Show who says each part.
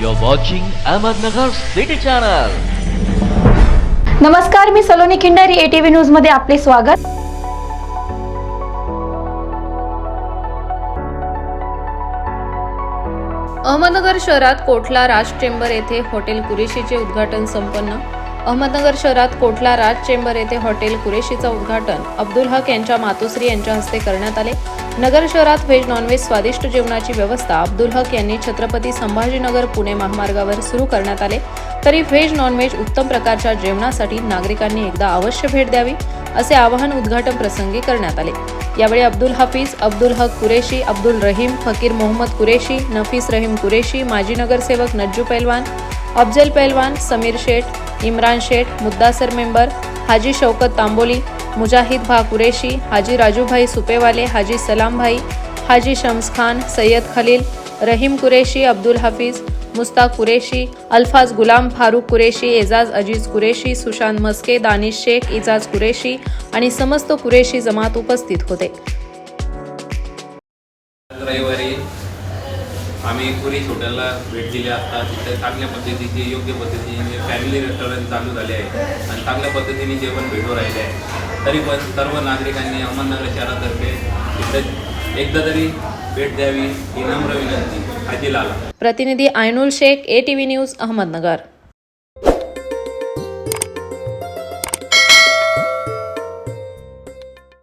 Speaker 1: You're watching Ahmednagar City Channel.
Speaker 2: नमस्कार मी Saloni Khindari ATV न्यूजमध्ये आपले स्वागत
Speaker 3: अहमदनगर शहरात कोठला राज चेंबर येथे हॉटेल कुरेशीचे उद्घाटन संपन्न अहमदनगर शहरात कोटला राज चेंबर येथे हॉटेल कुरेशीचं उद्घाटन. अब्दुल हक यांच्या मातोश्री यांच्या हस्ते करण्यात आले. नगर शहरात व्हेज नॉनव्हेज स्वादिष्ट जेवणाची व्यवस्था अब्दुल हक यांनी छत्रपती संभाजीनगर पुणे महामार्गावर सुरू करण्यात आले. तरी व्हेज नॉनव्हेज उत्तम प्रकारच्या जेवणासाठी नागरिकांनी एकदा अवश्य भेट द्यावी असे आवाहन उद्घाटन प्रसंगी करण्यात आले. यावेळी अब्दुल हाफिज अब्दुल हक कुरेशी अब्दुल रहीम फकीर मोहम्मद कुरेशी नफीस रहीम कुरेशी माजी नगरसेवक नज्जू पैलवान अफजल पैलवान समीर शेठ इम्रान शेठ मुद्दासर मेंबर हाजी शौकत तांबोली मुजाहिद भा कुरेशी हाजी राजूभाई सुपेवाले हाजी सलामभाई हाजी शम्स खान सय्यद खलील रहीम कुरेशी अब्दुल हाफिज मुस्ताक कुरेशी अल्फाज गुलाम फारूक कुरेशी एजाज अजीज कुरेशी सुशांत मस्के दानिश शेख इजाज कुरेशी आणि समस्त कुरेशी जमात उपस्थित होते.
Speaker 4: आम्ही कुरीश हॉटेलला भेट दिली असता तिथे चांगल्या पद्धतीचे योग्य पद्धतीने फॅमिली रेस्टॉरंट चालू झाले आहे. आणि चांगल्या पद्धतीने जेवण भेटू राहिले आहे. तरी पण सर्व नागरिकांनी अहमदनगर शहरातर्फे तिथे एकदा तरी भेट द्यावी ही नम्र विनंती. हाजी लाला
Speaker 3: प्रतिनिधी Ainul Shaikh A T V news Ahmednagar.